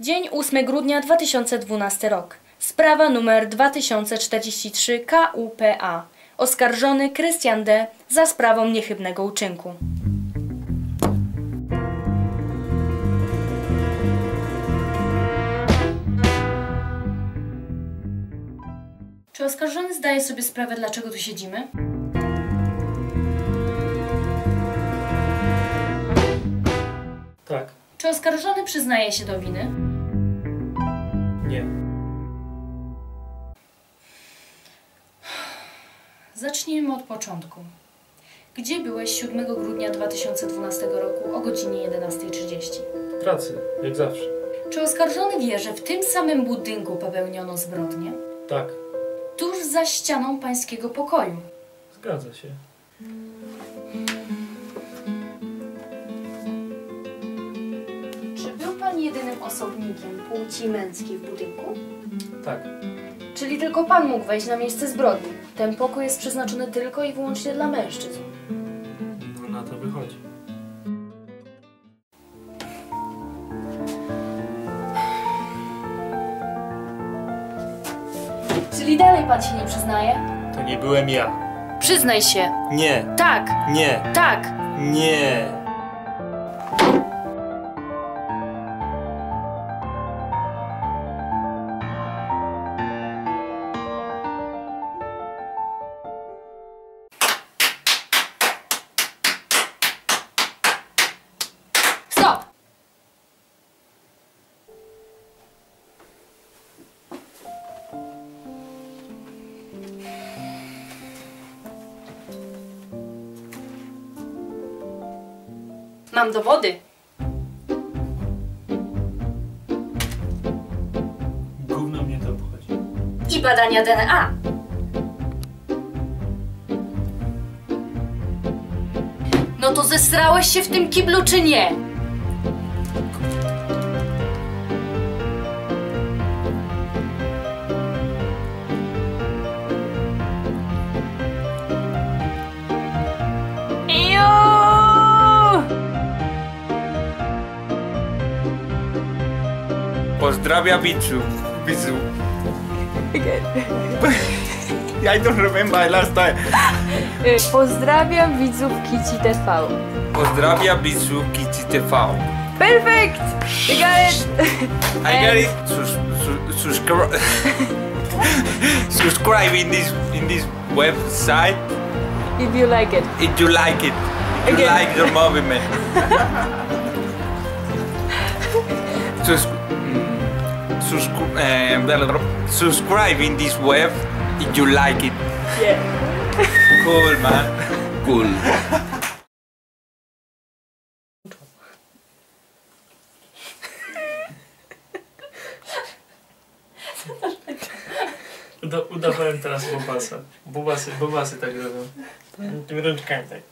Dzień 8 grudnia 2012 rok. Sprawa numer 2043 KUPA. Oskarżony Krystian D. za sprawą niechybnego uczynku. Czy oskarżony zdaje sobie sprawę, dlaczego tu siedzimy? Tak. Czy oskarżony przyznaje się do winy? Nie. Zacznijmy od początku. Gdzie byłeś 7 grudnia 2012 roku o godzinie 11.30? W pracy, jak zawsze. Czy oskarżony wie, że w tym samym budynku popełniono zbrodnię? Tak. Tuż za ścianą pańskiego pokoju. Zgadza się. Pan jedynym osobnikiem płci męskiej w budynku? Tak. Czyli tylko pan mógł wejść na miejsce zbrodni. Ten pokój jest przeznaczony tylko i wyłącznie dla mężczyzn. No na to wychodzi. Czyli dalej pan się nie przyznaje? To nie byłem ja. Przyznaj się. Nie. Tak, Nie. tak. Nie. Mam dowody. Gówno mnie to obchodzi. I badania DNA. No to zesrałeś się w tym kiblu czy nie? Pozdrawia widzu. Widzu. I don't remember last time. Pozdrawiam widzów Kici TV. Pozdrawia widzu Kici TV. Perfect! You got it! I got it. Sus, su, subscribe. subscribe in this in this website If you like it. if you like it. If you Again. like the movement. sus sus uh, subscribe in this web if you like it. Yeah. cool, man. Cool. Удаваем Тарас Бубаса. Бубасы, Бубасы так зовем. Ручками так.